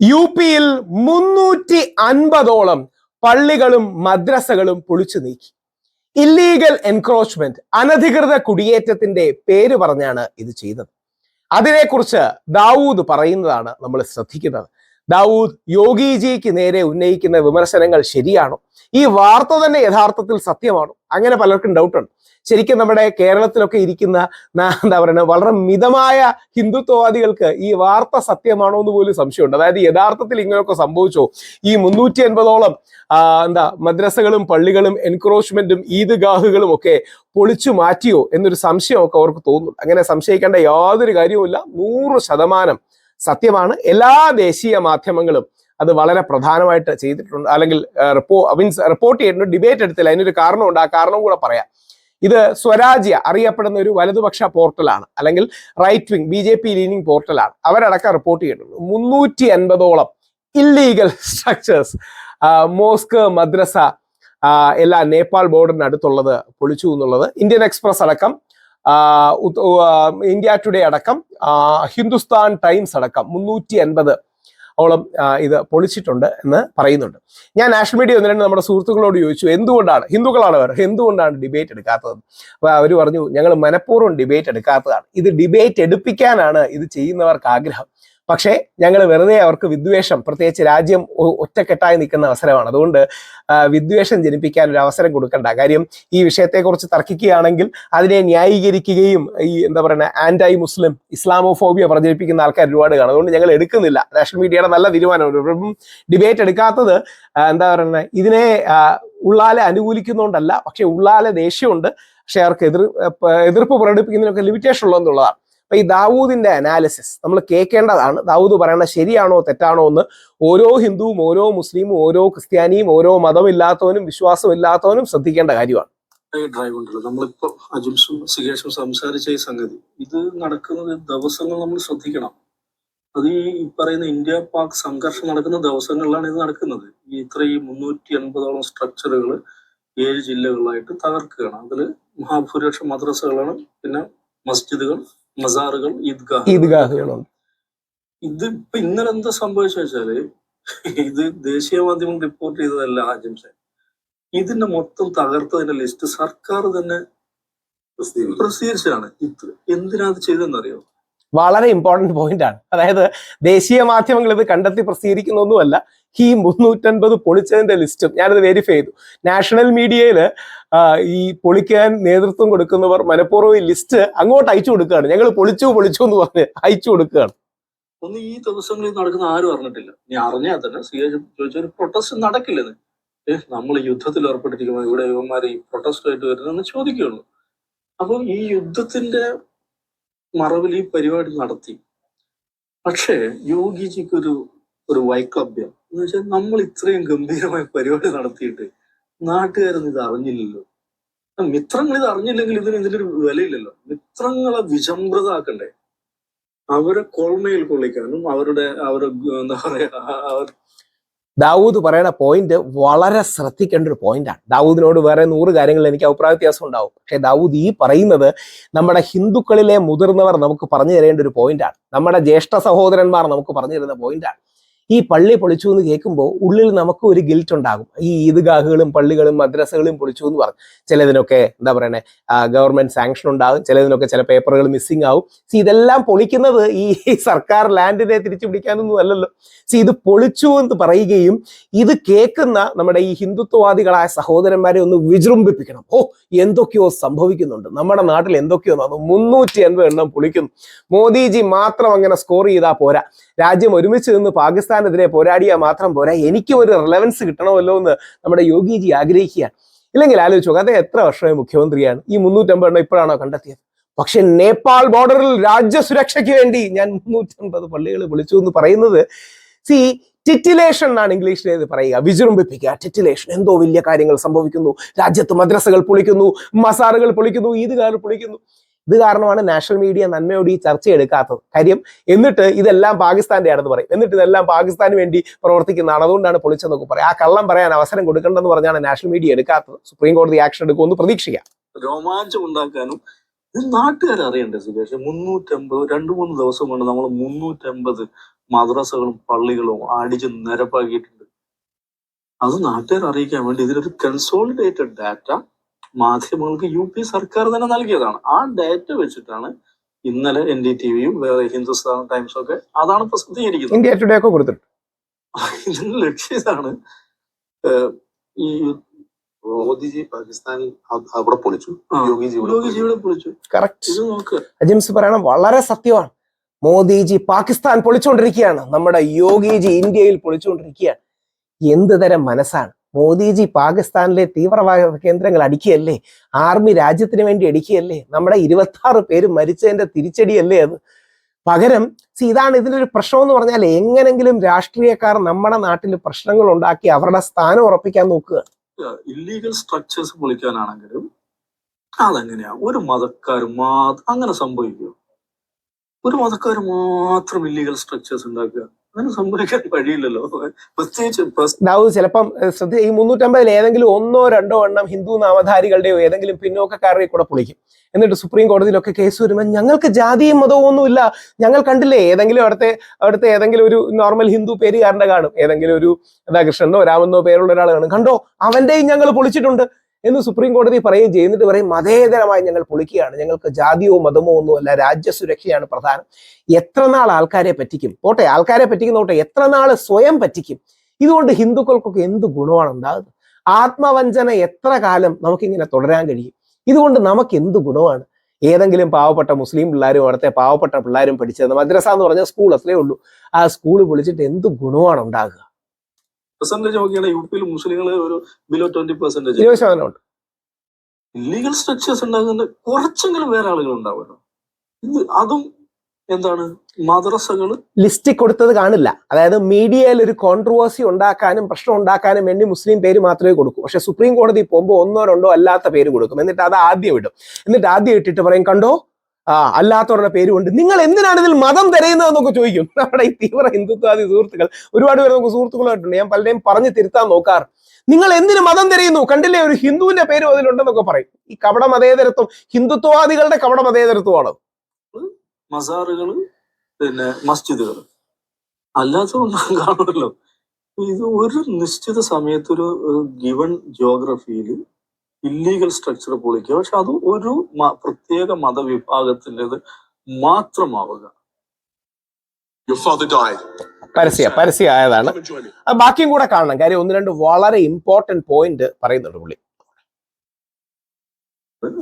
U പിയിൽ മുന്നൂറ്റി അൻപതോളം പള്ളികളും മദ്രസകളും പൊളിച്ചു നീക്കി. ഇല്ലീഗൽ എൻക്രോച്ച്മെന്റ് അനധികൃത കുടിയേറ്റത്തിന്റെ പേര് പറഞ്ഞാണ് ഇത് ചെയ്തത്. അതിനെക്കുറിച്ച് ദാവൂദ് പറയുന്നതാണ് നമ്മൾ ശ്രദ്ധിക്കുന്നത് ദാവൂദ് യോഗിജിക്ക് നേരെ ഉന്നയിക്കുന്ന വിമർശനങ്ങൾ ശരിയാണോ? ഈ വാർത്ത തന്നെ യഥാർത്ഥത്തിൽ സത്യമാണോ? അങ്ങനെ പലർക്കും ഡൗട്ടുണ്ട് ശരിക്കും നമ്മുടെ കേരളത്തിലൊക്കെ ഇരിക്കുന്ന എന്താ പറയുക വളരെ മിതമായ ഹിന്ദുത്വവാദികൾക്ക് ഈ വാർത്ത സത്യമാണോ എന്ന് പോലും സംശയമുണ്ട്. അതായത് യഥാർത്ഥത്തിൽ ഇങ്ങനെയൊക്കെ സംഭവിച്ചോ? ഈ മുന്നൂറ്റി അൻപതോളം എന്താ മദ്രസകളും പള്ളികളും എൻക്രോച്ച്മെന്റും ഈദ്ഗാഹുകളും ഒക്കെ പൊളിച്ചു മാറ്റിയോ എന്നൊരു സംശയമൊക്കെ അവർക്ക് തോന്നുന്നു അങ്ങനെ സംശയിക്കേണ്ട യാതൊരു കാര്യവുമില്ല. നൂറ് ശതമാനം സത്യമാണ്. എല്ലാ ദേശീയ മാധ്യമങ്ങളും അത് വളരെ പ്രധാനമായിട്ട് ചെയ്തിട്ടുണ്ട്. അല്ലെങ്കിൽ റിപ്പോ മീൻസ് റിപ്പോർട്ട് ചെയ്തിട്ടുണ്ട് ഡിബേറ്റ് എടുത്തില്ല. അതിനൊരു കാരണമുണ്ട്. ആ കാരണം കൂടെ പറയാം. ഇത് സ്വരാജ്യ അറിയപ്പെടുന്ന ഒരു വലതുപക്ഷ പോർട്ടലാണ്. അല്ലെങ്കിൽ right wing B J P leaning പോർട്ടലാണ് അവരടക്കം റിപ്പോർട്ട് ചെയ്തിട്ടുണ്ട്. മുന്നൂറ്റി അൻപതോളം ഇല്ലീഗൽ സ്ട്രക്ചേഴ്സ് മോസ്ക് മദ്രസ എല്ലാ നേപ്പാൾ ബോർഡറിന് അടുത്തുള്ളത് പൊളിച്ചു എന്നുള്ളത് ഇന്ത്യൻ എക്സ്പ്രസ് അടക്കം ഇന്ത്യ ടുഡേ അടക്കം ഹിന്ദുസ്ഥാൻ ടൈംസ് അടക്കം മുന്നൂറ്റി അൻപത് ഓളം ഇത് പൊളിച്ചിട്ടുണ്ട് എന്ന് പറയുന്നുണ്ട്. ഞാൻ നാഷണൽ മീഡിയ ഒന്ന് രണ്ട് നമ്മുടെ സുഹൃത്തുക്കളോട് ചോദിച്ചു എന്തുകൊണ്ടാണ്? ഹിന്ദുക്കളാണ് അവർ എന്തുകൊണ്ടാണ് ഡിബേറ്റ് എടുക്കാത്തത്? അപ്പൊ അവർ പറഞ്ഞു ഞങ്ങൾ മനഃപൂർവം ഡിബേറ്റ് എടുക്കാത്തതാണ്. ഇത് ഡിബേറ്റ് എടുപ്പിക്കാനാണ് ഇത് ചെയ്യുന്നവർക്ക് ആഗ്രഹം. പക്ഷേ ഞങ്ങൾ വെറുതെ അവർക്ക് വിദ്വേഷം പ്രത്യേകിച്ച് രാജ്യം ഒറ്റക്കെട്ടായി നിൽക്കുന്ന അവസരമാണ്. അതുകൊണ്ട് വിദ്വേഷം ജനിപ്പിക്കാൻ ഒരു അവസരം കൊടുക്കണ്ട. കാര്യം ഈ വിഷയത്തെക്കുറിച്ച് തർക്കിക്കുകയാണെങ്കിൽ അതിനെ ന്യായീകരിക്കുകയും ഈ എന്താ പറയുക ആന്റൈ മുസ്ലിം ഇസ്ലാമോഫോബിയ പ്രചരിപ്പിക്കുന്ന ആൾക്കാർ ഒരുപാട് കാണും. അതുകൊണ്ട് ഞങ്ങൾ എടുക്കുന്നില്ല. നാഷണൽ മീഡിയയുടെ നല്ല തീരുമാനമാണ്. ഡിബേറ്റ് എടുക്കാത്തത് എന്താ പറയുന്നത് ഇതിനെ ഉള്ളാലെ അനുകൂലിക്കുന്നതുകൊണ്ടല്ല പക്ഷേ ഉള്ളാലെ ദേഷ്യമുണ്ട്. പക്ഷെ അവർക്ക് എതിർ എതിർപ്പ് പ്രകടിപ്പിക്കുന്നതിനൊക്കെ ലിമിറ്റേഷൻ ഉള്ളതെന്നുള്ളതാണ്. അപ്പൊ ഈ ദാവൂദിന്റെ അനാലിസിസ് നമ്മൾ കേൾക്കേണ്ടതാണ് ദാവൂദ് പറയുന്നത് ശരിയാണോ തെറ്റാണോ എന്ന് ഓരോ ഹിന്ദുവും ഓരോ മുസ്ലിമും ഓരോ ക്രിസ്ത്യാനിയും ഓരോ മതമില്ലാത്തവനും വിശ്വാസമില്ലാത്തവനും ശ്രദ്ധിക്കേണ്ട കാര്യമാണ്. ഡ്രൈവ് ഉണ്ടല്ലോ. നമ്മളിപ്പോ അജിംസും സികേഷും സംസാരിച്ച ഈ സംഗതി. ഇത് നടക്കുന്നത് ദിവസങ്ങൾ നമ്മൾ ശ്രദ്ധിക്കണം. അത് ഈ പറയുന്ന ഇന്ത്യ പാക് സംഘർഷം നടക്കുന്ന ദിവസങ്ങളിലാണ് ഇത് നടക്കുന്നത്. ഈ ഇത്ര ഈ മുന്നൂറ്റി എൺപതോളം സ്ട്രക്ചറുകൾ ഏഴ് ജില്ലകളിലായിട്ട് തകർക്കുകയാണ്. അതിൽ മഹാഭൂരിപക്ഷം മദ്രസകളാണ് പിന്നെ മസ്ജിദുകൾ മസാറുകൾ ഈദ്ഗാഹ്. ഈദ്ഗാഹുകളുണ്ട് ഇത് ഇപ്പൊ ഇന്നലെ എന്താ സംഭവിച്ചു വെച്ചാൽ ഇത് ദേശീയ മാധ്യമം റിപ്പോർട്ട് ചെയ്തതല്ല ആജിംസെ ഇതിന്റെ മൊത്തം തകർത്തതിന്റെ ലിസ്റ്റ് സർക്കാർ തന്നെ പ്രസിദ്ധീകരിച്ചതാണ്. ഇത് എന്തിനാ അത് ചെയ്തെന്നറിയോ വളരെ ഇമ്പോർട്ടന്റ് പോയിന്റ് ആണ്. അതായത് ദേശീയ മാധ്യമങ്ങൾ ഇത് കണ്ടെത്തി പ്രസിദ്ധീകരിക്കുന്നൊന്നുമല്ല ഈ മുന്നൂറ്റൻപത് പൊളിച്ചതിന്റെ ലിസ്റ്റും ഞാനത് വെരിഫൈ ചെയ്തു. നാഷണൽ മീഡിയയിൽ ഈ പൊളിക്കാൻ നേതൃത്വം കൊടുക്കുന്നവർ മനഃപൂർവം ഈ ലിസ്റ്റ് അങ്ങോട്ട് അയച്ചു കൊടുക്കുകയാണ്. ഞങ്ങൾ പൊളിച്ചു പൊളിച്ചു എന്ന് പറഞ്ഞ് അയച്ചു കൊടുക്കുകയാണ്. ഒന്ന് ഈ ദിവസങ്ങളിൽ നടക്കുന്ന ആരും അറിഞ്ഞിട്ടില്ല. നീ അറിഞ്ഞാൽ തന്നെ സി എ ചോദിച്ച ഒരു പ്രൊട്ടസ്റ്റ് നടക്കില്ലെന്ന് ഏഹ് നമ്മൾ യുദ്ധത്തിൽ ഏർപ്പെട്ടിരിക്കുമ്പോൾ ഇവിടെ യുവന്മാർ ഈ പ്രൊട്ടസ്റ്റ് ആയിട്ട് വരുന്നതെന്ന് ചോദിക്കുകയുള്ളൂ. അപ്പം ഈ യുദ്ധത്തിന്റെ മറവിൽ ഈ പരിപാടി നടത്തി. പക്ഷേ യോഗിജിക്ക് ഒരു ഒരു എന്ന് വെച്ചാൽ നമ്മൾ ഇത്രയും ഗംഭീരമായ പരിപാടി നടത്തിയിട്ട് നാട്ടുകാരൊന്നും ഇത് അറിഞ്ഞില്ലല്ലോ. മിത്രങ്ങൾ ഇത് അറിഞ്ഞില്ലെങ്കിൽ ഇതിന് ഇതിനൊരു വിലയില്ലല്ലോ. മിത്രങ്ങളെ വിചമ്രതാക്കണ്ടേ അവരെ കൊൾമയിൽ കൊള്ളിക്കാനും അവരുടെ അവരുടെ എന്താ പറയാ ദാവൂദ് പറയുന്ന പോയിന്റ് വളരെ ശ്രദ്ധിക്കേണ്ട ഒരു പോയിന്റാണ് ദാവൂദിനോട് വേറെ നൂറ് കാര്യങ്ങൾ എനിക്ക് അഭിപ്രായ വ്യത്യാസം ഉണ്ടാവും. പക്ഷേ ദാവൂദ് ഈ പറയുന്നത് നമ്മുടെ ഹിന്ദുക്കളിലെ മുതിർന്നവർ നമുക്ക് പറഞ്ഞു തരേണ്ട ഒരു പോയിന്റാണ് നമ്മുടെ ജ്യേഷ്ഠ സഹോദരന്മാർ നമുക്ക് പറഞ്ഞു തരുന്ന പോയിന്റാണ് ഈ പള്ളി പൊളിച്ചു എന്ന് കേൾക്കുമ്പോൾ ഉള്ളിൽ നമുക്ക് ഒരു ഗിൽറ്റ് ഉണ്ടാകും. ഈ ഈദ്ഗാഹുകളും പള്ളികളും മദ്രസകളും പൊളിച്ചു എന്ന് പറഞ്ഞു. ചിലതിനൊക്കെ എന്താ പറയണേ? ഗവൺമെന്റ് സാങ്ഷൻ ഉണ്ടാകും. ചിലതിനൊക്കെ ചില പേപ്പറുകൾ മിസ്സിംഗ് ആവും. സി ഇതെല്ലാം പൊളിക്കുന്നത് ഈ സർക്കാർ ലാൻഡിനെ തിരിച്ചു പിടിക്കാനൊന്നും അല്ലല്ലോ. സി ഇത് പൊളിച്ചു എന്ന് പറയുകയും ഇത് കേൾക്കുന്ന നമ്മുടെ ഈ ഹിന്ദുത്വവാദികളായ സഹോദരന്മാരെ ഒന്ന് വിജൃംഭിപ്പിക്കണം. ഓ എന്തൊക്കെയോ സംഭവിക്കുന്നുണ്ട്. നമ്മുടെ നാട്ടിൽ എന്തൊക്കെയോ നടന്നു. മുന്നൂറ്റി എൺപത് എണ്ണം പൊളിക്കുന്നു. മോദിജി മാത്രം അങ്ങനെ സ്കോർ ചെയ്താൽ പോരാ. രാജ്യം ഒരുമിച്ച് നിന്ന് പാകിസ്ഥാനെതിരെ പോരാടിയാൽ മാത്രം പോരാ. എനിക്കും ഒരു റിലവൻസ് കിട്ടണമല്ലോ എന്ന് നമ്മുടെ യോഗിജി ആഗ്രഹിക്കുകയാണ്. ഇല്ലെങ്കിൽ ആലോചിച്ചു അദ്ദേഹം എത്ര വർഷമായി മുഖ്യമന്ത്രിയാണ്? ഈ മുന്നൂറ്റമ്പത് എണ്ണം ഇപ്പോഴാണോ കണ്ടെത്തിയത്? പക്ഷെ നേപ്പാൾ ബോർഡറിൽ രാജ്യസുരക്ഷയ്ക്ക് വേണ്ടി ഞാൻ മുന്നൂറ്റമ്പത് പള്ളികൾ വിളിച്ചു എന്ന് പറയുന്നത് സി ടിറ്റിലേഷൻ എന്നാണ് ഇംഗ്ലീഷിൽ ഇത് പറയുക. വിജൃംഭിപ്പിക്കുക. ടിറ്റിലേഷൻ എന്തോ വലിയ കാര്യങ്ങൾ സംഭവിക്കുന്നു. രാജ്യത്ത് മദ്രസകൾ പൊളിക്കുന്നു. മസാറുകൾ പൊളിക്കുന്നു. ഈദ്ഗാഹുകൾ പൊളിക്കുന്നു. ഇത് കാരണമാണ് നാഷണൽ മീഡിയ നന്മയോട് ഈ ചർച്ച എടുക്കാത്തത്. കാര്യം എന്നിട്ട് ഇതെല്ലാം പാകിസ്ഥാന്റെ ആണെന്ന് പറയും. എന്നിട്ട് ഇതെല്ലാം പാകിസ്ഥാന് വേണ്ടി പ്രവർത്തിക്കുന്നതാണ്. അതുകൊണ്ടാണ് പൊളിച്ചെന്നൊക്കെ പറയും. ആ കള്ളം പറയാൻ അവസരം കൊടുക്കണ്ടെന്ന് പറഞ്ഞാണ് നാഷണൽ മീഡിയ എടുക്കാത്തത്. സുപ്രീം കോടതി ആക്ഷൻ എടുക്കുമെന്ന് പ്രതീക്ഷിക്കാം. രോമാഞ്ചം ഉണ്ടാക്കാനും നാട്ടുകാർ അറിയണ്ടേ സുഖേഷ് മുന്നൂറ്റമ്പത് രണ്ടു മൂന്ന് ദിവസം കൊണ്ട് നമ്മൾ മുന്നൂറ്റമ്പത് മദ്രസകളും പള്ളികളും അടിച്ച് നിരപ്പാക്കിയിട്ടുണ്ട്. അത് നാട്ടുകാർ അറിയിക്കാൻ വേണ്ടി ഇതിലൊരു കൺസോളിഡേറ്റഡ് ഡാറ്റ മാധ്യമങ്ങൾക്ക് യു പി സർക്കാർ തന്നെ നൽകിയതാണ്. ആ ഡാറ്റ വെച്ചിട്ടാണ് ഇന്നലെ എൻ ഡി ടി വിയും വേറെ ഹിന്ദുസ്ഥാൻ ടൈംസും ഒക്കെ അതാണ് പ്രസിദ്ധീകരിക്കുന്നത്. ഇന്ത്യ ടുഡേ ഒക്കെ കൊടുത്തിട്ടുണ്ട്. ഇതിന്റെ ലക്ഷ്യം ഇതാണ് ഈ മോദിജി പാകിസ്ഥാനിൽ അവിടെ പൊളിച്ചു. ആ, യോഗിജി ഇവിടെ യോഗിജിയുടെ പൊളിച്ചു. കറക്റ്റ് ഇത് നോക്ക്. അജിംസ് പറയണം വളരെ സത്യമാണ്. മോദിജി പാകിസ്ഥാൻ പൊളിച്ചുകൊണ്ടിരിക്കുകയാണ് നമ്മുടെ യോഗിജി ഇന്ത്യയിൽ പൊളിച്ചുകൊണ്ടിരിക്കുകയാണ് എന്ത് തരം മനസ്സാണ്. മോദിജി പാകിസ്ഥാനിലെ തീവ്രവാദ കേന്ദ്രങ്ങൾ അടിക്കുകയല്ലേ? ആർമി രാജ്യത്തിന് വേണ്ടി അടിക്കുകയല്ലേ? നമ്മുടെ ഇരുപത്തി പേര് മരിച്ചതിന്റെ തിരിച്ചടിയല്ലേ അത്? പകരം സി ഇതാണ് ഇതിന്റെ ഒരു പ്രശ്നം എന്ന് പറഞ്ഞാൽ എങ്ങനെങ്കിലും രാഷ്ട്രീയക്കാർ നമ്മുടെ നാട്ടിൽ പ്രശ്നങ്ങൾ ഉണ്ടാക്കി അവരുടെ സ്ഥാനം ഉറപ്പിക്കാൻ നോക്കുക. ഇല്ലീഗൽ സ്ട്രക്ചേഴ്സ് പൊളിക്കാനാണെങ്കിലും അതെങ്ങനെയാ? ഒരു മതക്കാർ മാത്രം അങ്ങനെ സംഭവിക്കുക ഒരു മതക്കാർ മാത്രം ഇല്ലീഗൽ സ്ട്രക്ചേഴ്സ് ഉണ്ടാക്കുക? സംഭവിക്കാൻ കഴിയില്ലല്ലോ. പ്രത്യേകിച്ച് ചിലപ്പം ശ്രദ്ധ ഈ മുന്നൂറ്റമ്പതിൽ ഏതെങ്കിലും ഒന്നോ രണ്ടോ എണ്ണം ഹിന്ദു നാമധാരികളുടെയോ ഏതെങ്കിലും പിന്നോക്കക്കാരുടെ കൂടെ പൊളിക്കും. എന്നിട്ട് സുപ്രീം കോടതിയിലൊക്കെ കേസ് വരുമ്പോൾ ഞങ്ങൾക്ക് ജാതിയും മതവും ഒന്നുമില്ല. ഞങ്ങൾ കണ്ടില്ലേ ഏതെങ്കിലും അവിടുത്തെ അവിടുത്തെ ഏതെങ്കിലും ഒരു നോർമൽ ഹിന്ദു പേരുകാരന്റെ കാണും. ഏതെങ്കിലും ഒരു എന്താ കൃഷ്ണനോ രാമനോ പേരുള്ള ഒരാൾ കാണും. കണ്ടോ? അവന്റെയും ഞങ്ങൾ പൊളിച്ചിട്ടുണ്ട്. എന്ന് സുപ്രീം കോടതി പറയുകയും ചെയ്യുന്നിട്ട് പറയും മതേതരമായി ഞങ്ങൾ പൊളിക്കുകയാണ്. ഞങ്ങൾക്ക് ജാതിയോ മതമോ ഒന്നുമല്ല. രാജ്യസുരക്ഷയാണ് പ്രധാനം. എത്ര നാൾ ആൾക്കാരെ പറ്റിക്കും? പോട്ടെ ആൾക്കാരെ പറ്റിക്കുന്നോട്ടെ എത്ര നാൾ സ്വയം പറ്റിക്കും? ഇതുകൊണ്ട് ഹിന്ദുക്കൾക്കൊക്കെ എന്ത് ഗുണമാണ് ഉണ്ടാകുന്നത്? ആത്മവഞ്ചന എത്ര കാലം നമുക്കിങ്ങനെ തുടരാൻ കഴിയും? ഇതുകൊണ്ട് നമുക്ക് എന്ത് ഗുണമാണ്? ഏതെങ്കിലും പാവപ്പെട്ട മുസ്ലിം പിള്ളേരും അവിടുത്തെ പാവപ്പെട്ട പിള്ളേരും പഠിച്ചത് മദ്രസ എന്ന് പറഞ്ഞ സ്കൂൾ അത്രേ ഉള്ളൂ. ആ സ്കൂൾ വിളിച്ചിട്ട് എന്ത് ഗുണമാണ് ഉണ്ടാകുക? പെർസെന്റേജ് നോക്കിയാണെങ്കിൽ യു പിയിൽ മുസ്ലിങ്ങൾ ഒരു ബിലോ ട്വന്റി പെർസെന്റേജ് ഇരുപത് ശതമാനമുണ്ട് ഇല്ലീഗൽ സ്ട്രക്ചേഴ്സ് ഉണ്ടാകുന്ന കുറച്ചെങ്കിലും വേറെ ആളുകൾ ഉണ്ടാവുമല്ലോ. ഇത് അതും എന്താണ്? മദ്രസകൾ ലിസ്റ്റിൽ കൊടുത്തത് കാണില്ല. അതായത് മീഡിയയിൽ ഒരു കോൺട്രവേഴ്സി ഉണ്ടാക്കാനും പ്രശ്നം ഉണ്ടാക്കാനും വേണ്ടി മുസ്ലിം പേര് മാത്രമേ കൊടുക്കൂ. പക്ഷെ സുപ്രീം കോടതി പോകുമ്പോൾ ഒന്നോ രണ്ടോ അല്ലാത്ത പേര് കൊടുക്കും. എന്നിട്ട് അത് ആദ്യം ഇടും. എന്നിട്ട് ആദ്യം ഇട്ടിട്ട് പറയും കണ്ടോ? ആ അല്ലാത്തവരുടെ പേരുമുണ്ട് നിങ്ങൾ എന്തിനാണ് ഇതിൽ മതം തിരയുന്നതെന്നൊക്കെ ചോദിക്കും. നമ്മുടെ ഈ തീവ്ര ഹിന്ദുത്വാദി സുഹൃത്തുക്കൾ ഒരുപാട് പേര് നമുക്ക് സുഹൃത്തുക്കളായിട്ടുണ്ട് ഞാൻ പലരെയും പറഞ്ഞു തിരുത്താൻ നോക്കാറ്. നിങ്ങൾ എന്തിനു മതം തിരയുന്നു? കണ്ടില്ലേ? ഒരു ഹിന്ദുവിന്റെ പേരും അതിലുണ്ടെന്നൊക്കെ പറയും. ഈ കപട മതേതരത്വം ഹിന്ദുത്വവാദികളുടെ കപട മതേതരത്വമാണ്. മസാറുകൾ പിന്നെ മസ്ജിദുകൾ അല്ലാത്തതൊന്നും കാണുമല്ലോ ഇത് ഒരു നിശ്ചിത സമയത്തൊരു ഗിവൺ ജോഗ്രഫിയിൽ ഇല്ലീഗൽ സ്ട്രക്ചർ പൊളിക്കുക. പക്ഷെ അത് ഒരു പ്രത്യേക മതവിഭാഗത്തിന്റെത് മാത്രമാവുക. Your father died. പരസ്യ പരസ്യ ആയതാണ്. ബാക്കിയും കൂടെ കാണണം. കാര്യം ഒന്ന് രണ്ട് വളരെ ഇമ്പോർട്ടന്റ് പോയിന്റ് പറയുന്നുണ്ട് പുള്ളി.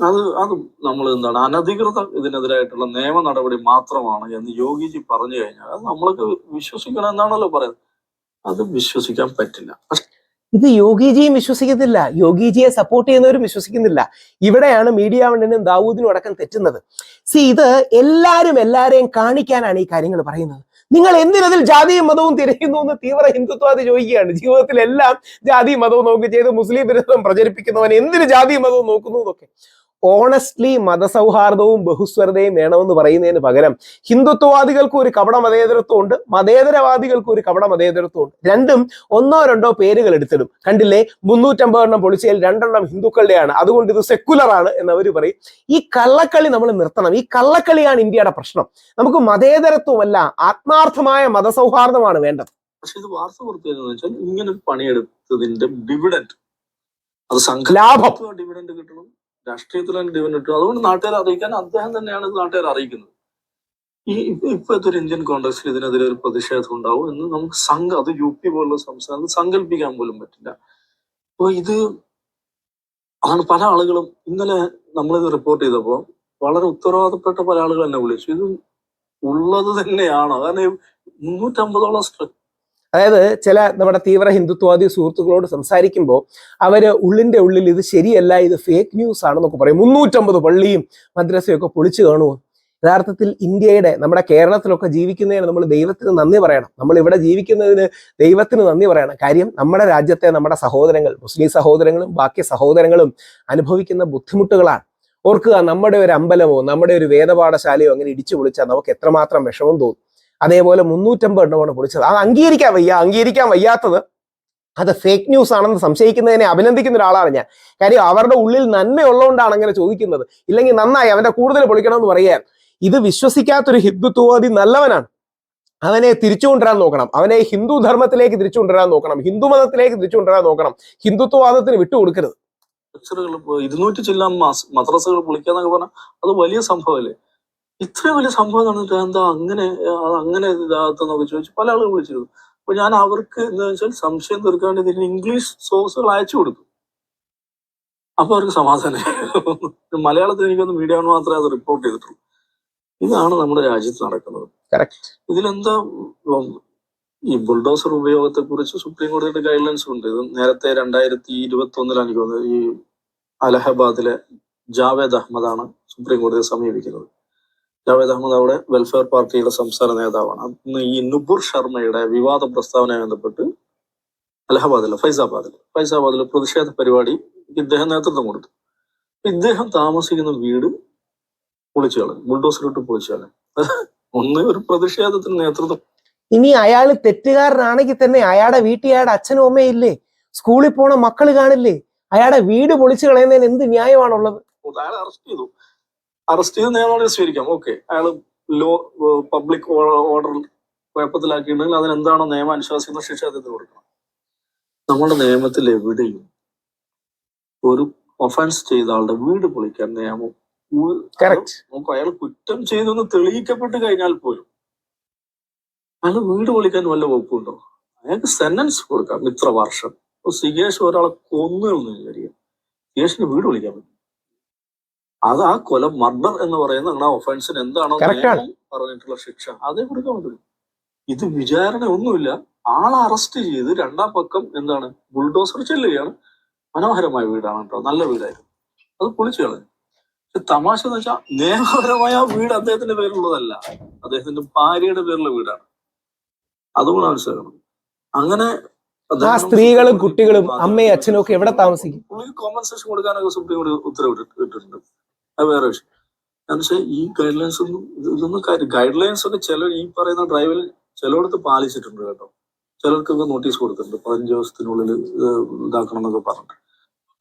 അത് അത് നമ്മൾ എന്താണ് അനധികൃത ഇതിനെതിരായിട്ടുള്ള നിയമ നടപടി മാത്രമാണ് എന്ന് യോഗിജി പറഞ്ഞു കഴിഞ്ഞാൽ അത് നമ്മൾക്ക് വിശ്വസിക്കണം എന്നാണല്ലോ പറയുന്നത്. അത് വിശ്വസിക്കാൻ പറ്റില്ല. പക്ഷെ ഇത് യോഗിജിയും വിശ്വസിക്കുന്നില്ല. യോഗിജിയെ സപ്പോർട്ട് ചെയ്യുന്നവരും വിശ്വസിക്കുന്നില്ല. ഇവിടെയാണ് മീഡിയ വണ്ണിനും ദാവൂദിനും അടക്കം തെറ്റുന്നത്. സി ഇത് എല്ലാരും എല്ലാരെയും കാണിക്കാനാണ് ഈ കാര്യങ്ങൾ പറയുന്നത്. നിങ്ങൾ എന്തിനതിൽ ജാതിയും മതവും തിരയുന്നു എന്ന് തീവ്ര ഹിന്ദുത്വാദി ചോദിക്കുകയാണ്. ജീവിതത്തിൽ എല്ലാം ജാതിയും മതവും നോക്കി ചെയ്ത് മുസ്ലിം വിരുദ്ധം പ്രചരിപ്പിക്കുന്നവൻ എന്തിന് ജാതിയും മതവും നോക്കുന്നു എന്നൊക്കെ. ഓണസ്റ്റ്ലി മതസൗഹാർദ്ദവും ബഹുസ്വരതയും വേണമെന്ന് പറയുന്നതിന് പകരം ഹിന്ദുത്വവാദികൾക്ക് ഒരു കപട മതേതരത്വം ഉണ്ട് മതേതരവാദികൾക്ക് ഒരു കപട മതേതരത്വം ഉണ്ട്. രണ്ടും ഒന്നോ രണ്ടോ പേരുകൾ എടുത്തിടും. കണ്ടില്ലേ? മുന്നൂറ്റമ്പത് എണ്ണം പൊളിച്ചതിൽ രണ്ടെണ്ണം ഹിന്ദുക്കളുടെയാണ്. അതുകൊണ്ട് ഇത് സെക്കുലർ ആണ് എന്ന് അവർ പറയും. ഈ കള്ളക്കളി നമ്മൾ നിർത്തണം. ഈ കള്ളക്കളിയാണ് ഇന്ത്യയുടെ പ്രശ്നം. നമുക്ക് മതേതരത്വമല്ല ആത്മാർത്ഥമായ മതസൗഹാർദ്ദമാണ് വേണ്ടത്. പക്ഷെ ഇത് വാർത്ത പുറത്തുവരുന്നത് വെച്ചാൽ ഇങ്ങനെ പണിയെടുത്തതിന്റെ ഡിവിഡന്റ് അത് ലാഭം. സംഘം ഡിവിഡന്റ് കിട്ടണം. രാഷ്ട്രീയത്തിലാണ് തന്നെ ഡിവിനിട്ടു അതുകൊണ്ട് നാട്ടുകാരെ അറിയിക്കാൻ അദ്ദേഹം തന്നെയാണ് നാട്ടുകാരെ അറിയിക്കുന്നത്. ഈ ഇപ്പൊ ഇപ്പോഴത്തെ ഒരു ഇന്ത്യൻ കോൺഗ്രസിൽ ഇതിനെതിരെ ഒരു പ്രതിഷേധം ഉണ്ടാവും എന്ന് നമുക്ക് സംഘ അത് യു പി പോലുള്ള സംസ്ഥാനത്ത് സങ്കല്പിക്കാൻ പോലും പറ്റില്ല. അപ്പൊ ഇത് അതാണ് പല ആളുകളും ഇന്നലെ നമ്മളിത് റിപ്പോർട്ട് ചെയ്തപ്പോ വളരെ ഉത്തരവാദപ്പെട്ട പല ആളുകൾ എന്നെ വിളിച്ചു. ഇത് ഉള്ളത് തന്നെയാണോ. കാരണം മുന്നൂറ്റമ്പതോളം അതായത് ചില നമ്മുടെ തീവ്ര ഹിന്ദുത്വാദി സുഹൃത്തുക്കളോട് സംസാരിക്കുമ്പോൾ അവർ ഉള്ളിന്റെ ഉള്ളിൽ ഇത് ശരിയല്ല ഇത് ഫേക്ക് ന്യൂസ് ആണെന്നൊക്കെ പറയും. മുന്നൂറ്റമ്പത് പള്ളിയും മദ്രസയും ഒക്കെ പൊളിച്ചു കാണുമോ യഥാർത്ഥത്തിൽ ഇന്ത്യയുടെ നമ്മുടെ കേരളത്തിലൊക്കെ ജീവിക്കുന്നതിന് നമ്മൾ ദൈവത്തിന് നന്ദി പറയണം. നമ്മൾ ഇവിടെ ജീവിക്കുന്നതിന് ദൈവത്തിന് നന്ദി പറയണം. കാര്യം നമ്മുടെ രാജ്യത്തെ നമ്മുടെ സഹോദരങ്ങൾ മുസ്ലിം സഹോദരങ്ങളും ബാക്കി സഹോദരങ്ങളും അനുഭവിക്കുന്ന ബുദ്ധിമുട്ടുകളാണ്. ഓർക്കുക നമ്മുടെ ഒരു അമ്പലമോ നമ്മുടെ ഒരു വേദപാഠശാലയോ അങ്ങനെ ഇടിച്ചു പൊളിച്ചാൽ നമുക്ക് എത്രമാത്രം വിഷമം തോന്നും. അതേപോലെ മുന്നൂറ്റമ്പത് എണ്ണമാണ് പൊളിച്ചത്. അത് അംഗീകരിക്കാൻ വയ്യ അംഗീകരിക്കാൻ വയ്യാത്തത്. അത് ഫേക്ക് ന്യൂസ് ആണെന്ന് സംശയിക്കുന്നതിനെ അഭിനന്ദിക്കുന്ന ഒരാളാണ് ഞാൻ. കാര്യം അവരുടെ ഉള്ളിൽ നന്മയുള്ളതുകൊണ്ടാണ് അങ്ങനെ ചോദിക്കുന്നത്. ഇല്ലെങ്കിൽ നന്നായി അവന്റെ കൂടുതൽ പൊളിക്കണമെന്ന് പറയാൻ ഇത് വിശ്വസിക്കാത്തൊരു ഹിന്ദുത്വവാദി നല്ലവനാണ്. അവനെ തിരിച്ചു കൊണ്ടുവരാൻ നോക്കണം. അവനെ ഹിന്ദു ധർമ്മത്തിലേക്ക് തിരിച്ചു നോക്കണം. ഹിന്ദു മതത്തിലേക്ക് തിരിച്ചു നോക്കണം. ഹിന്ദുത്വവാദത്തിന് വിട്ടുകൊടുക്കരുത്. ഇരുന്നൂറ്റി ചില്ലാം മദ്രസകൾ പൊളിക്കാന്നൊക്കെ പറഞ്ഞാൽ അത് വലിയ സംഭവമല്ലേ? ഇത്രയും വലിയ സംഭവം നടന്നിട്ട് എന്താ അങ്ങനെ അത് അങ്ങനെ ഇതാകത്തെന്നൊക്കെ ചോദിച്ചു പല ആളുകൾ വിളിച്ചിരുന്നു. അപ്പൊ ഞാൻ അവർക്ക് എന്താ വെച്ചാൽ സംശയം തീർക്കാൻ വേണ്ടി ഇതിന് ഇംഗ്ലീഷ് സോഴ്സുകൾ അയച്ചു കൊടുത്തു. അപ്പൊ അവർക്ക് സമാധാനം. മലയാളത്തിൽ എനിക്കൊന്ന് മീഡിയ മാത്രമേ അത് റിപ്പോർട്ട് ചെയ്തിട്ടുള്ളൂ. ഇതാണ് നമ്മുടെ രാജ്യത്ത് നടക്കുന്നത്. ഇതിലെന്താ ഈ ബുൾഡോസർ ഉപയോഗത്തെ കുറിച്ച് സുപ്രീം കോടതിയുടെ ഗൈഡ് ലൈൻസ് ഉണ്ട്. ഇത് നേരത്തെ രണ്ടായിരത്തി ഇരുപത്തി ഒന്നിലാണ് എനിക്ക് തോന്നുന്നത് ഈ അലഹബാദിലെ ജാവേദ് അഹമ്മദാണ് സുപ്രീം കോടതിയെ സമീപിക്കുന്നത്. ജാവേദ് അഹമ്മദ് അവിടെ വെൽഫെയർ പാർട്ടിയുടെ സംസ്ഥാന നേതാവാണ്. അന്ന് ഈ നുബുർ ശർമ്മയുടെ വിവാദ പ്രസ്താവനയെ ബന്ധപ്പെട്ട് അലഹബാദിൽ ഫൈസാബാദിൽ ഫൈസാബാദിൽ പ്രതിഷേധ പരിപാടി ഇദ്ദേഹം നേതൃത്വം കൊടുത്തു. ഇദ്ദേഹം താമസിക്കുന്ന വീട് പൊളിച്ചു കളഞ്ഞു ബുൾഡോസറിട്ട് പൊളിച്ചു കളഞ്ഞു ഒന്ന് ഒരു പ്രതിഷേധത്തിന് നേതൃത്വം. ഇനി അയാൾ തെറ്റുകാരനാണെങ്കിൽ തന്നെ അയാളുടെ വീട്ടിൽ അയാളുടെ അച്ഛനും അമ്മയും ഇല്ലേ? സ്കൂളിൽ പോണ മക്കൾ കാണില്ലേ? അയാളുടെ വീട് പൊളിച്ചു കളയുന്നതിന് എന്ത് ന്യായമാണുള്ളത്? അയാളെ അറസ്റ്റ് ചെയ്തു. അറസ്റ്റ് ചെയ്ത് നിയമനടപടി സ്വീകരിക്കാം. ഓക്കെ അയാൾ ലോ പബ്ലിക് ഓർഡർ കുഴപ്പത്തിലാക്കിയിട്ടുണ്ടെങ്കിൽ അതിനെന്താണോ നിയമം അനുശാസിക്കുന്ന ശിക്ഷ അദ്ദേഹത്തിന് കൊടുക്കണം. നമ്മുടെ നിയമത്തിൽ എവിടെയും ഒരു ഒഫൻസ് ചെയ്ത ആളുടെ വീട് പൊളിക്കാൻ നിയമം അയാൾ കുറ്റം ചെയ്തു എന്ന് തെളിയിക്കപ്പെട്ട് കഴിഞ്ഞാൽ പോലും അയാൾ വീട് പൊളിക്കാൻ വല്ല വകുപ്പുണ്ടോ? അയാൾക്ക് സെന്റൻസ് കൊടുക്കാം ഇത്ര വർഷം. സിഗേഷ് ഒരാളെ കൊന്നു എന്ന് വിചാരിക്കാം. സിഗേഷിന് വീട് പൊളിക്കാൻ പറ്റും. അത് ആ കൊല മർഡർ എന്ന് പറയുന്ന നിങ്ങളുടെ ഒഫൻസിന് എന്താണോ പറഞ്ഞിട്ടുള്ള ശിക്ഷ. അതേ കൊടുക്കാൻ പറ്റും ഇത് വിചാരണ ഒന്നുമില്ല. ആളെ അറസ്റ്റ് ചെയ്ത് രണ്ടാം പക്കം എന്താണ്? ബുൾഡോസർ ചെല്ലുകയാണ്. മനോഹരമായ വീടാണ് കേട്ടോ. നല്ല വീടായിരുന്നു. അത് പൊളിച്ചു കളഞ്ഞു. തമാശ എന്ന് വെച്ചാൽ നിയമപരമായ ആ വീട് അദ്ദേഹത്തിന്റെ പേരിലുള്ളതല്ല. അദ്ദേഹത്തിന്റെ ഭാര്യയുടെ പേരിലുള്ള വീടാണ്. അതുകൂടെ മനസ്സിലാക്കണം അങ്ങനെ ആ സ്ത്രീകളും കുട്ടികളും അമ്മയും അച്ഛനും ഒക്കെ എവിടെ താമസിക്കും? കോമ്പൻസേഷൻ കൊടുക്കാനൊക്കെ സുപ്രീം കോടതി ഉത്തരവിട്ടിട്ടുണ്ട് അത് വേറെ വിഷയം. എന്ന് വെച്ചാൽ ഈ ഗൈഡ് ലൈൻസ് ഒന്നും ഇത് ഇതൊന്നും കാര്യം ഗൈഡ് ലൈൻസ് ഒക്കെ ചില ഈ പറയുന്ന ഡ്രൈവിൽ ചിലയിടത്ത് പാലിച്ചിട്ടുണ്ട് കേട്ടോ. ചിലർക്കൊക്കെ നോട്ടീസ് കൊടുത്തിട്ടുണ്ട്. പതിനഞ്ച് ദിവസത്തിനുള്ളിൽ ഇത് ഇതാക്കണം എന്നൊക്കെ പറഞ്ഞിട്ട്.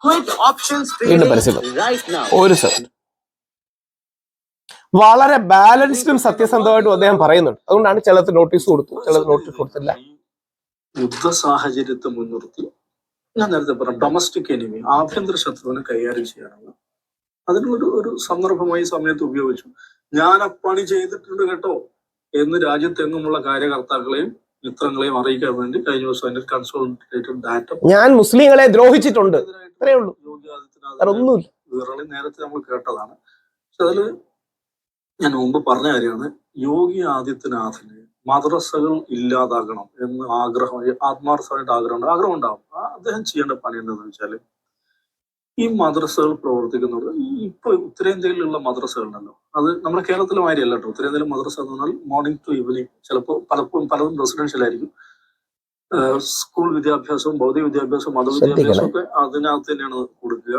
Quit options വീണ്ടും trading പരസ്യം right ഒരു സെക്കൻഡ് വളരെ ബാലൻസ്ഡും സത്യസന്ധമായിട്ടും അദ്ദേഹം പറയുന്നുണ്ട്. അതുകൊണ്ടാണ് ചിലത് നോട്ടീസ് കൊടുത്തു ചിലത് നോട്ടീസ് കൊടുത്തില്ല. യുദ്ധ സാഹചര്യത്തെ മുൻനിർത്തി ഞാൻ നേരത്തെ പറഞ്ഞു ഡൊമസ്റ്റിക് എനിമി ആഭ്യന്തര ശത്രുവിനെ കൈകാര്യം ചെയ്യാനുള്ള അതിനൊരു ഒരു സന്ദർഭമായി സമയത്ത് ഉപയോഗിച്ചു. ഞാൻ അപ്പണി ചെയ്തിട്ടുണ്ട് കേട്ടോ എന്ന് രാജ്യത്തെങ്ങുമുള്ള കാര്യകർത്താക്കളെയും മിത്രങ്ങളെയും അറിയിക്കാൻ വേണ്ടി കഴിഞ്ഞ ദിവസം അതിന്റെ കൺസോൾട്ടേറ്റീവ് ഡാറ്റ ഞാൻ മുസ്ലിങ്ങളെ ദ്രോഹിച്ചിട്ടുണ്ട്. യോഗി ആദിത്യനാഥ് വിറളി നേരത്തെ നമ്മൾ കേട്ടതാണ്. പക്ഷെ അതിൽ ഞാൻ മുമ്പ് പറഞ്ഞ കാര്യമാണ് യോഗി ആദിത്യനാഥിന് മദ്രസകൾ ഇല്ലാതാകണം എന്ന് ആഗ്രഹം ആത്മാർത്ഥമായിട്ട് ആഗ്രഹം ആഗ്രഹം ഉണ്ടാവും. അദ്ദേഹം ചെയ്യേണ്ട പണി എന്താണെന്ന് വെച്ചാൽ ഈ മദ്രസകൾ പ്രവർത്തിക്കുന്നത് ഇപ്പൊ ഉത്തരേന്ത്യയിലുള്ള മദ്രസകളുണ്ടല്ലോ അത് നമ്മുടെ കേരളത്തിലെ മാതിരിയല്ല കേട്ടോ ഉത്തരേന്ത്യയിലെ മദ്രസ എന്ന് പറഞ്ഞാൽ മോർണിംഗ് ടു ഈവനിങ് ചിലപ്പോൾ പലപ്പോഴും പലതും റെസിഡൻഷ്യൽ ആയിരിക്കും. സ്കൂൾ വിദ്യാഭ്യാസവും ഭൗതിക വിദ്യാഭ്യാസവും മത വിദ്യാഭ്യാസവും ഒക്കെ അതിനകത്ത് തന്നെയാണ് കൊടുക്കുക.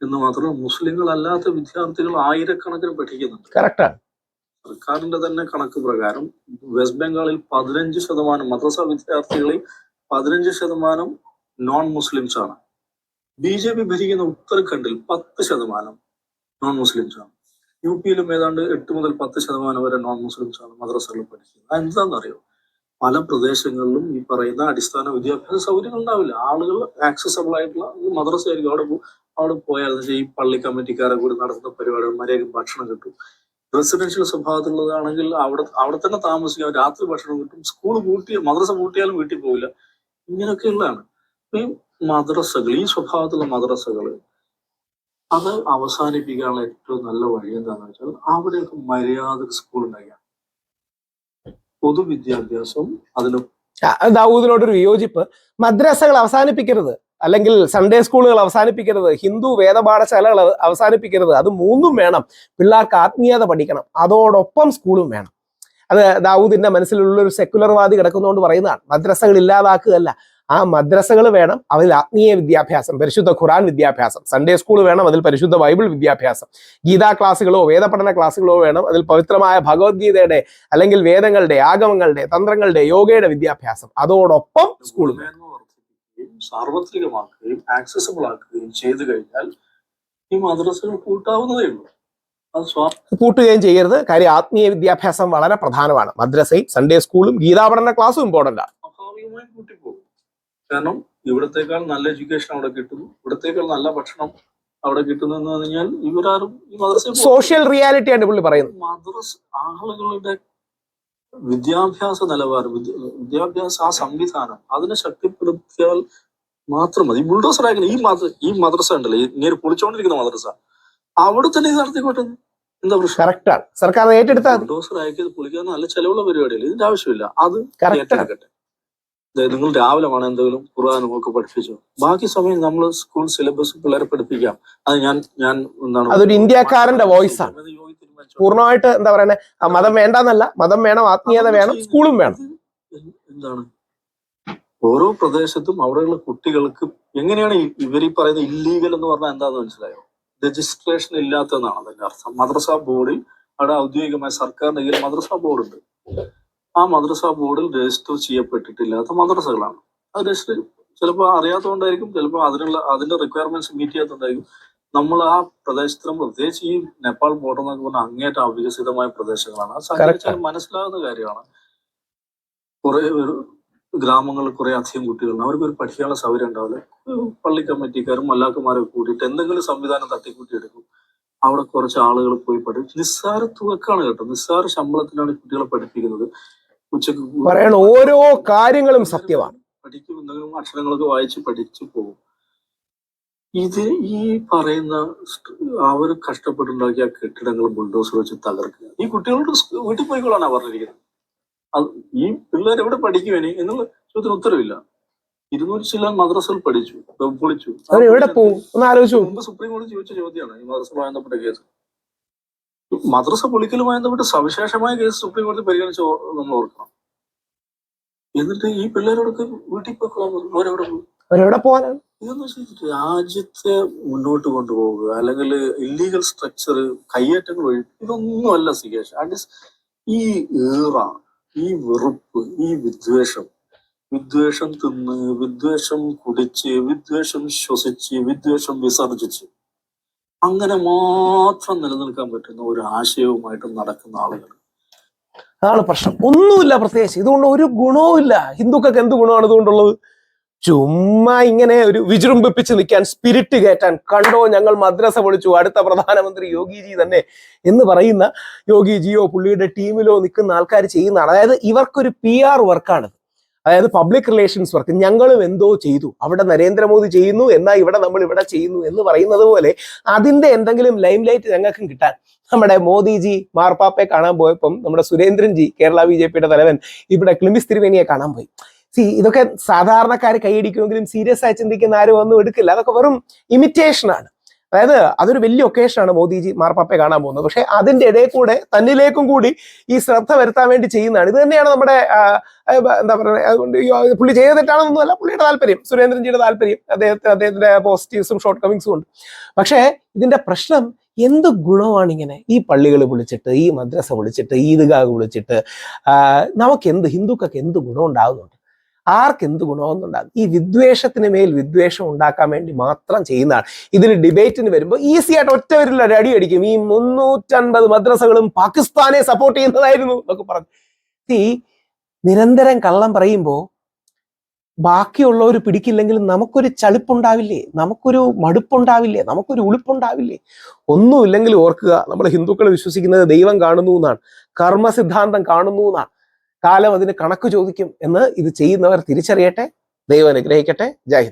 എന്ന് മാത്രം മുസ്ലിങ്ങൾ അല്ലാത്ത വിദ്യാർത്ഥികൾ ആയിരക്കണക്കിന് പഠിക്കുന്നുണ്ട്. സർക്കാരിന്റെ തന്നെ കണക്ക് പ്രകാരം വെസ്റ്റ് ബംഗാളിൽ പതിനഞ്ച് ശതമാനം മദ്രസ വിദ്യാർത്ഥികളിൽ പതിനഞ്ച് ശതമാനം നോൺ മുസ്ലിംസ് ആണ്. ബി ജെ പി ഭരിക്കുന്ന ഉത്തരാഖണ്ഡിൽ പത്ത് ശതമാനം നോൺ മുസ്ലിംസ് ആണ്. യു പിയിലും ഏതാണ്ട് എട്ട് മുതൽ പത്ത് ശതമാനം വരെ നോൺ മുസ്ലിംസ് ആണ് മദ്രസകളിൽ പഠിക്കുന്നത്. അതെന്താണെന്നറിയോ പല പ്രദേശങ്ങളിലും ഈ പറയുന്ന അടിസ്ഥാന വിദ്യാഭ്യാസ സൗകര്യങ്ങൾ ഉണ്ടാവില്ല. ആളുകൾ ആക്സസബിൾ ആയിട്ടുള്ള മദ്രസ ആയിരിക്കും അവിടെ അവിടെ പോയാൽ ഈ പള്ളി കമ്മിറ്റിക്കാരെ കൂടി നടത്തുന്ന പരിപാടികൾ മര്യാദയ്ക്ക് ഭക്ഷണം കിട്ടും. റെസിഡൻഷ്യൽ സ്വഭാവത്തിലുള്ളതാണെങ്കിൽ അവിടെ അവിടെ തന്നെ താമസിക്കാം രാത്രി ഭക്ഷണം കിട്ടും. സ്കൂൾ പൂട്ടിയ മദ്രസ പൂട്ടിയാലും വീട്ടിൽ പോകില്ല ഇങ്ങനെയൊക്കെയുള്ളതാണ്. ഈ മദ്രസകൾ ഈ സ്വഭാവത്തിലുള്ള മദ്രസകൾ അത് അവസാനിപ്പിക്കാനുള്ള ഏറ്റവും നല്ല വഴി എന്താണെന്ന് വെച്ചാൽ അവിടെയൊക്കെ മര്യാദ സ്കൂൾ ഉണ്ടാക്കുക പൊതുവിദ്യാഭ്യാസം അതിന് ദാവൂദിനോടൊരു വിയോജിപ്പ്. മദ്രസകൾ അവസാനിപ്പിക്കരുത്. അല്ലെങ്കിൽ സൺഡേ സ്കൂളുകൾ അവസാനിപ്പിക്കരുത്. ഹിന്ദു വേദപാഠശാലകൾ അവസാനിപ്പിക്കരുത്. അത് മൂന്നും വേണം. പിള്ളേർക്ക് ആത്മീയത പഠിക്കണം. അതോടൊപ്പം സ്കൂളും വേണം. അത് ദാവൂദിന്റെ മനസ്സിലുള്ള ഒരു സെക്കുലർവാദി കിടക്കുന്നതുകൊണ്ട് പറയുന്നതാണ്. മദ്രസകൾ ഇല്ലാതാക്കുകയല്ല ആ മദ്രസകൾ വേണം അതിൽ ആത്മീയ വിദ്യാഭ്യാസം പരിശുദ്ധ ഖുറാൻ വിദ്യാഭ്യാസം സൺഡേ സ്കൂൾ വേണം അതിൽ പരിശുദ്ധ ബൈബിൾ വിദ്യാഭ്യാസം ഗീതാ ക്ലാസ്സുകളോ വേദപഠന ക്ലാസ്സുകളോ വേണം അതിൽ പവിത്രമായ ഭഗവത്ഗീതയുടെ അല്ലെങ്കിൽ വേദങ്ങളുടെ ആഗമങ്ങളുടെ തന്ത്രങ്ങളുടെ യോഗയുടെ വിദ്യാഭ്യാസം. അതോടൊപ്പം സ്കൂൾ സാർവത്രികമാക്കുകയും ആക്സസബിൾ ആക്കുകയും ചെയ്തു കഴിഞ്ഞാൽ ഈ മദ്രസകൾ കൂട്ടാവുന്നതേ ഉള്ളൂ. പൂട്ടുകയും ചെയ്യരുത്. കാര്യം ആത്മീയ വിദ്യാഭ്യാസം വളരെ പ്രധാനമാണ്. മദ്രസയും സൺഡേ സ്കൂളും ഗീതാപഠന ക്ലാസ്സും ഇമ്പോർട്ടന്റ് ആണ്. സ്വാഭാവികമായും കൂട്ടിപ്പോകും. കാരണം ഇവിടത്തേക്കാൾ നല്ല എഡ്യൂക്കേഷൻ അവിടെ കിട്ടുന്നു. ഇവിടത്തേക്കാൾ നല്ല ഭക്ഷണം അവിടെ കിട്ടുന്നു എന്ന് പറഞ്ഞാൽ ഇവരാരും ഈ മദ്രസ സോഷ്യൽ റിയാലിറ്റി ആണ് പുള്ളി പറയുന്നത്. മദ്രസ ആളുകളുടെ വിദ്യാഭ്യാസ നിലവാരം വിദ്യ- വിദ്യാഭ്യാസ ആ സംവിധാനം അതിനെ ശക്തിപ്പെടുത്തിയാൽ മാത്രം മതി. ബുൾഡോസർ ആയിരുന്നു ഈ മദ്ര ഈ മദ്രസ ഉണ്ടല്ലോ ഇങ്ങനെ പൊളിച്ചുകൊണ്ടിരിക്കുന്ന മദ്രസ. അവിടെ തന്നെ ഇത് നടത്തിക്കോട്ടെ എന്താ പ്രശ്നം? കറക്റ്റാണ് സർക്കാർ ഏറ്റെടുത്ത ബുൾഡോസർ ആയിരിക്കും പൊളിക്കാൻ നല്ല ചെലവുള്ള പരിപാടികൾ ഇതിന്റെ ആവശ്യമില്ല. അത് ഏറ്റെടുക്കട്ടെ. നിങ്ങൾ രാവിലെ വേണം എന്തെങ്കിലും ഖുർആൻ നമുക്ക് പഠിപ്പിച്ചു. ബാക്കി സമയം നമ്മൾ സ്കൂൾ സിലബസ് പിള്ളേരെ പഠിപ്പിക്കാം. അത് ഞാൻ ഞാൻ എന്താണ് അതൊരു ഇന്ത്യക്കാരന്റെ വോയിസ് ആണ്. പൂർണമായിട്ട് എന്താ പറയുന്നത് മതം വേണ്ടെന്നല്ല. മതം വേണം ആത്മീയത വേണം സ്കൂളും വേണം. എന്താണ്? ഓരോ പ്രദേശത്തും അവിടെയുള്ള കുട്ടികൾക്ക് എങ്ങനെയാണ് ഇവരീ ഇവർ ഈ പറയുന്ന ഇല്ലീഗൽ എന്ന് പറഞ്ഞാൽ എന്താന്ന് മനസ്സിലായോ? രജിസ്ട്രേഷൻ ഇല്ലാത്തതെന്നാണ് അതിന്റെ അർത്ഥം. മദ്രസ ബോർഡിൽ അവിടെ ഔദ്യോഗികമായ സർക്കാരിന്റെ കീഴിൽ മദ്രസ ബോർഡുണ്ട് ആ മദ്രസ ബോർഡിൽ രജിസ്റ്റർ ചെയ്യപ്പെട്ടിട്ടില്ലാത്ത മദ്രസകളാണ്. അത് രജിസ്റ്റർ ചിലപ്പോൾ അറിയാത്തതുകൊണ്ടായിരിക്കും ചിലപ്പോൾ അതിനുള്ള അതിന്റെ റിക്വയർമെന്റ്സ് മീറ്റ് ചെയ്യാത്തതുകൊണ്ടായിരിക്കും നമ്മൾ ആ പ്രദേശത്തിനും പ്രത്യേകിച്ച് ഈ നേപ്പാൾ ബോർഡർ എന്നൊക്കെ പറഞ്ഞാൽ അങ്ങേറ്റം അവികസിതമായ പ്രദേശങ്ങളാണ്. അത് സംഘടിച്ചാൽ മനസ്സിലാകുന്ന കാര്യമാണ്. കുറെ ഒരു ഗ്രാമങ്ങളിൽ കുറെ അധികം കുട്ടികളുണ്ട്. അവർക്ക് ഒരു പഠിക്കാനുള്ള സൗകര്യം ഉണ്ടാവില്ല. പള്ളി കമ്മിറ്റിക്കാരും മല്ലാക്കന്മാരും കൂടിയിട്ട് എന്തെങ്കിലും സംവിധാനം തട്ടിക്കൂട്ടിയെടുക്കും അവിടെ കുറച്ച് ആളുകൾ പോയി പഠിക്കും. നിസ്സാര തുകക്കാണ് കേട്ടോ. നിസ്സാര ശമ്പളത്തിനാണ് കുട്ടികളെ പഠിപ്പിക്കുന്നത്. പറയണ ഓരോ കാര്യങ്ങളും സത്യമാണ്. പഠിക്കും എന്തെങ്കിലും അക്ഷരങ്ങളൊക്കെ വായിച്ച് പഠിച്ചു പോകും. ഇത് ഈ പറയുന്ന അവർ കഷ്ടപ്പെട്ടുണ്ടാക്കിയ കെട്ടിടങ്ങൾ ബുൾഡോസർ വെച്ച് തകർക്കുക. ഈ കുട്ടികളോട് വീട്ടിൽ പോയിക്കോളാണ് പറഞ്ഞിരിക്കുന്നത്. അത് ഈ പിള്ളേർ എവിടെ പഠിക്കുവേനെ എന്നുള്ള ചോദ്യത്തിന് ഉത്തരവില്ല. ഇരുന്നൂറ് ചില മദ്രസയിൽ പഠിച്ചു പൊളിച്ചു എവിടെ പോകും? സുപ്രീം കോടതി ചോദിച്ച ചോദ്യമാണ് ഈ മദ്രസ ബന്ധപ്പെട്ട കേസ്. മദ്രസ പൊളിക്കലുമായി ബന്ധപ്പെട്ട് സവിശേഷമായ കേസ് സുപ്രീം കോടതി പരിഗണിച്ച് നമ്മൾ ഓർക്കണം. എന്നിട്ട് ഈ പിള്ളേരോടൊക്കെ വീട്ടിൽ പോയിക്കൊള്ളാൻ പറഞ്ഞു. അവരെവിടെ പോകും അവരെവിടെ പോകാനാണ് ഇതെന്ന് വെച്ചാൽ രാജ്യത്തെ മുന്നോട്ട് കൊണ്ടുപോകുക അല്ലെങ്കിൽ ഇല്ലീഗൽ സ്ട്രക്ചർ കയ്യേറ്റങ്ങൾ ഒഴി ഇതൊന്നും അല്ല സികേഷ് ആൻഡ് ഈ ഈറ ഈ വെറുപ്പ് ഈ വിദ്വേഷം. വിദ്വേഷം തിന്ന് വിദ്വേഷം കുടിച്ച് വിദ്വേഷം ശ്വസിച്ച് വിദ്വേഷം വിസർജിച്ച്. അങ്ങനെ മാത്രം നിലനിൽക്കാൻ പറ്റുന്ന ഒരു ആശയവുമായിട്ട് നടക്കുന്ന ആളുകൾ. അതാണ് പ്രശ്നം. ഒന്നുമില്ല പ്രത്യേകിച്ച്. ഇതുകൊണ്ട് ഒരു ഗുണവും ഇല്ല. ഹിന്ദുക്കൾക്ക് എന്ത് ഗുണമാണ് ഇതുകൊണ്ടുള്ളത്? ചുമ്മാ ഇങ്ങനെ ഒരു വിജൃംഭിപ്പിച്ച് നിൽക്കാൻ സ്പിരിറ്റ് കയറ്റാൻ കണ്ടോ ഞങ്ങൾ മദ്രസ പൊളിച്ചു അടുത്ത പ്രധാനമന്ത്രി യോഗിജി തന്നെ എന്ന് പറയുന്ന യോഗിജിയോ പുള്ളിയുടെ ടീമിലോ നിൽക്കുന്ന ആൾക്കാർ ചെയ്യുന്നതാണ് അതായത് ഇവർക്കൊരു പി ആർ വർക്കാണ് അതായത് പബ്ലിക് റിലേഷൻസ് വർക്ക് ഞങ്ങളും എന്തോ ചെയ്തു. അവിടെ നരേന്ദ്രമോദി ചെയ്യുന്നു എന്നാൽ ഇവിടെ നമ്മൾ ഇവിടെ ചെയ്യുന്നു എന്ന് പറയുന്നത് പോലെ അതിന്റെ എന്തെങ്കിലും ലൈം ലൈറ്റ് ഞങ്ങൾക്കും കിട്ടാൻ. നമ്മുടെ മോദിജി മാർപ്പാപ്പയെ കാണാൻ പോയപ്പം നമ്മുടെ സുരേന്ദ്രൻജി കേരള ബി ജെ പിയുടെ തലവൻ ഇവിടെ ക്ലിമിസ് തിരുവേനിയെ കാണാൻ പോയി. സി ഇതൊക്കെ സാധാരണക്കാർ കൈയടിക്കുമെങ്കിലും സീരിയസ് ആയി ചിന്തിക്കുന്ന ആരും ഒന്നും എടുക്കില്ല. അതൊക്കെ വെറും ഇമിറ്റേഷൻ ആണ്. അതായത് അതൊരു വലിയ ഒക്കേഷനാണ് മോദിജി മാർപ്പാപ്പയെ കാണാൻ പോകുന്നത്. പക്ഷെ അതിന്റെ ഇടയിൽ കൂടെ തന്നിലേക്കും കൂടി ഈ ശ്രദ്ധ വരുത്താൻ വേണ്ടി ചെയ്യുന്നതാണ്. ഇത് തന്നെയാണ് നമ്മുടെ എന്താ പറയുക ഈ, പുള്ളി ചെയ്ത തെറ്റാണെന്നൊന്നുമല്ല പുള്ളിയുടെ താല്പര്യം സുരേന്ദ്രൻജിയുടെ താല്പര്യം അദ്ദേഹത്തിന് അദ്ദേഹത്തിന്റെ പോസിറ്റീവ്സും ഷോർട്ട് കമ്മിങ്സും ഉണ്ട്. പക്ഷേ ഇതിന്റെ പ്രശ്നം എന്ത് ഗുണമാണ് ഇങ്ങനെ? ഈ പള്ളികൾ വിളിച്ചിട്ട് ഈ മദ്രസ വിളിച്ചിട്ട് ഈദ്ഗാഹ് വിളിച്ചിട്ട് നമുക്ക് എന്ത് ഹിന്ദുക്കൾക്ക് എന്ത് ഗുണം ഉണ്ടാകുന്നുണ്ട് ആർക്ക് എന്ത് ഗുണമെന്നുണ്ടാകും. ഈ വിദ്വേഷത്തിന് മേൽ വിദ്വേഷം ഉണ്ടാക്കാൻ വേണ്ടി മാത്രം ചെയ്യുന്നതാണ്. ഇതിന് ഡിബേറ്റിന് വരുമ്പോൾ ഈസി ആയിട്ട് ഒറ്റ വരില്ല ഒരു അടി അടിക്കും. ഈ മുന്നൂറ്റൻപത് മദ്രസകളും പാകിസ്ഥാനെ സപ്പോർട്ട് ചെയ്യുന്നതായിരുന്നു എന്നൊക്കെ പറഞ്ഞു. ഈ നിരന്തരം കള്ളം പറയുമ്പോൾ ബാക്കിയുള്ളവർ പിടിക്കില്ലെങ്കിൽ നമുക്കൊരു ചളിപ്പുണ്ടാവില്ലേ? നമുക്കൊരു മടുപ്പുണ്ടാവില്ലേ? നമുക്കൊരു ഉളുപ്പുണ്ടാവില്ലേ? ഒന്നുമില്ലെങ്കിൽ ഓർക്കുക നമ്മൾ ഹിന്ദുക്കൾ വിശ്വസിക്കുന്നത് ദൈവം കാണുന്നു എന്നാണ്. കർമ്മസിദ്ധാന്തം കാണുന്നു എന്നാണ്. കാലം അതിന് കണക്ക് ചോദിക്കും എന്ന് ഇത് ചെയ്യുന്നവർ തിരിച്ചറിയട്ടെ ദൈവം അനുഗ്രഹിക്കട്ടെ. ജയ്